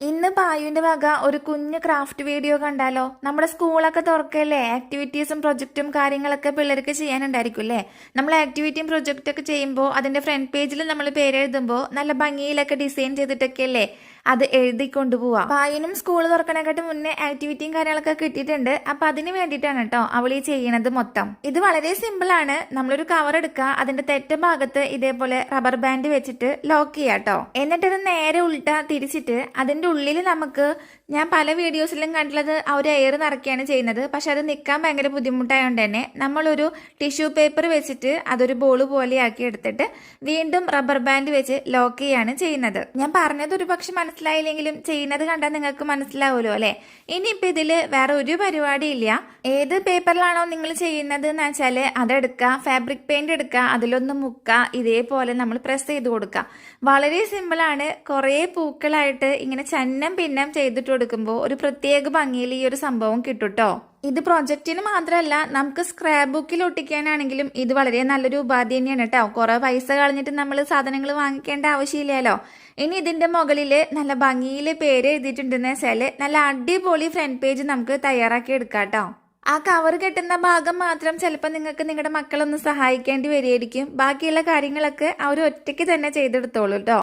İn ഇന്ന് പായുവിന്റെ വക ഒരു കുഞ്ഞ് ക്രാഫ്റ്റ് വീഡിയോ കണ്ടാലോ? നമ്മുടെ സ്കൂളൊക്കെ തുറക്കല്ലേ? ആക്ടിവിറ്റീസും പ്രൊജക്റ്റും കാര്യങ്ങളൊക്കെ പിള്ളേർക്ക് ചെയ്യാനുണ്ടായിരിക്കും അല്ലേ? നമ്മൾ ആക്ടിവിറ്റിയും പ്രൊജക്റ്റും ഒക്കെ ചെയ്യുമ്പോൾ അതിന്റെ ഫ്രണ്ട് പേജിൽ നമ്മൾ പേരെഴുതുമ്പോൾ നല്ല ഭംഗിയിലൊക്കെ ഡിസൈൻ ചെയ്തിട്ടൊക്കെ അല്ലേ? അത് എഴുതി കൊണ്ടുപോവാ. പായുനും സ്കൂൾ തുറക്കണേക്കാട്ട് മുന്നേ ആക്ടിവിറ്റിയും കാര്യങ്ങളൊക്കെ കിട്ടിയിട്ടുണ്ട്. അപ്പൊ അതിന് വേണ്ടിയിട്ടാണ് കേട്ടോ അവൾ ഈ ചെയ്യണത് മൊത്തം. ഇത് വളരെ സിമ്പിൾ ആണ്. നമ്മളൊരു കവർ എടുക്കുക. അതിന്റെ തെറ്റ ഭാഗത്ത് ഇതേപോലെ റബ്ബർ ബാൻഡ് വെച്ചിട്ട് ലോക്ക് ചെയ്യാം കേട്ടോ എന്നിട്ടത് നേരെ ഉൾട്ട തിരിച്ചിട്ട് അതിന്റെ ഉള്ളിൽ നമുക്ക് ഞാൻ പല വീഡിയോസിലും കണ്ടുള്ളത് ആ ഒരു എയർ നിറയ്ക്കുകയാണ് ചെയ്യുന്നത്. പക്ഷെ അത് നിൽക്കാൻ ഭയങ്കര ബുദ്ധിമുട്ടായതുകൊണ്ട് തന്നെ നമ്മളൊരു ടിഷ്യൂ പേപ്പർ വെച്ചിട്ട് അതൊരു ബോൾ പോലെയാക്കി എടുത്തിട്ട് വീണ്ടും റബ്ബർ ബാൻഡ് വെച്ച് ലോക്ക് ചെയ്യാണ് ചെയ്യുന്നത്. ഞാൻ പറഞ്ഞത് ഒരു പക്ഷെ മനസ്സിലായില്ലെങ്കിലും ചെയ്യുന്നത് കണ്ടാൽ നിങ്ങൾക്ക് മനസ്സിലാവുമല്ലോ അല്ലെ? ഇനിയിപ്പോൾ ഇതിൽ വേറെ ഒരു പരിപാടി ഇല്ല. ഏത് പേപ്പറിലാണോ നിങ്ങൾ ചെയ്യുന്നത് എന്ന് വെച്ചാൽ അതെടുക്കുക ഫാബ്രിക് പെയിന്റ് എടുക്കുക അതിലൊന്ന് മുക്കുക ഇതേപോലെ നമ്മൾ പ്രസ് ചെയ്ത് കൊടുക്കുക. വളരെ സിമ്പിളാണ് കുറേ പൂക്കളായിട്ട് ഇങ്ങനെ ചന്നം പിന്നം ചെയ്തിട്ട് കൊടുക്കുമ്പോൾ ഒരു പ്രത്യേക ഭംഗിയിൽ ഈ ഒരു സംഭവം കിട്ടുട്ടോ? ഇത് പ്രൊജക്റ്റിന് മാത്രമല്ല നമുക്ക് സ്ക്രാപ്പ് ബുക്കിൽ ഒട്ടിക്കാനാണെങ്കിലും ഇത് വളരെ നല്ലൊരു ഉപാധി തന്നെയാണ് കേട്ടോ കുറെ പൈസ കളഞ്ഞിട്ട് നമ്മൾ സാധനങ്ങൾ വാങ്ങിക്കേണ്ട ആവശ്യമില്ലല്ലോ. ഇനി ഇതിന്റെ മുകളിൽ നല്ല ഭംഗിയിൽ പേര് എഴുതിയിട്ടുണ്ടെന്ന് വെച്ചാൽ നല്ല അടിപൊളി ഫ്രണ്ട് പേജ് നമുക്ക് തയ്യാറാക്കി എടുക്കാം കേട്ടോ ആ കവർ കെട്ടുന്ന ഭാഗം മാത്രം ചിലപ്പോൾ നിങ്ങൾക്ക് നിങ്ങളുടെ മക്കളൊന്ന് സഹായിക്കേണ്ടി വരികയായിരിക്കും. ബാക്കിയുള്ള കാര്യങ്ങളൊക്കെ അവർ ഒറ്റയ്ക്ക് തന്നെ ചെയ്തെടുത്തോളൂ കേട്ടോ